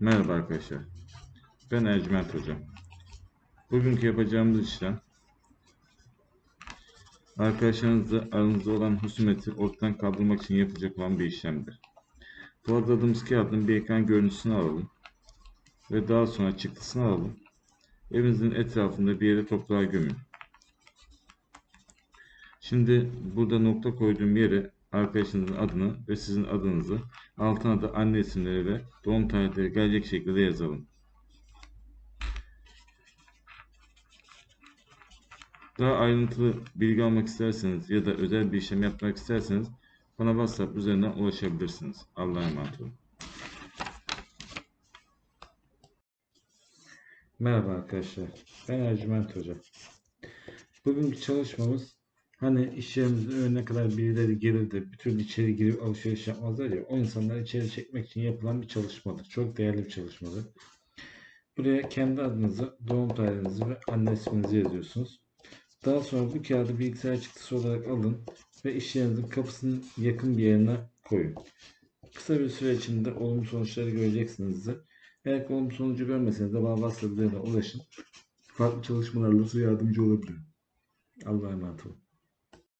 Merhaba arkadaşlar. Ben Ercüment Hoca. Bugünkü yapacağımız işlem arkadaşlarınızla aranızda olan husumeti ortadan kaldırmak için yapılacak olan bir işlemdir. Bu adadığımız kağıdın bir ekran görüntüsünü alalım ve daha sonra çıktısını alalım. Evinizin etrafında bir yere toprağa gömün. Şimdi burada nokta koyduğum yere arkadaşınızın adını ve sizin adınızı altına da anne isimleri ve doğum tarihleri gelecek şekilde yazalım. Daha ayrıntılı bilgi almak isterseniz ya da özel bir işlem yapmak isterseniz bana WhatsApp üzerinden ulaşabilirsiniz. Allah'a emanet olun. Merhaba arkadaşlar. Ben Ercüment Hoca. Bugünkü çalışmamız hani iş yerimizin önüne kadar birileri gelir de bütün içeri girip alışveriş yapmazlar ya o insanları içeri çekmek için yapılan bir çalışmadır. Çok değerli bir çalışmadır. Buraya kendi adınızı, doğum tarihinizi ve anne isminizi yazıyorsunuz. Daha sonra bu kağıdı bilgisayar çıktısı olarak alın ve iş yerinizin kapısının yakın bir yerine koyun. Kısa bir süre içinde olumlu sonuçları göreceksinizdir. Eğer olumlu sonucu görmeseniz de bana WhatsApp ulaşın. Farklı çalışmalarla size yardımcı olabilirim. Allah'a emanet olun.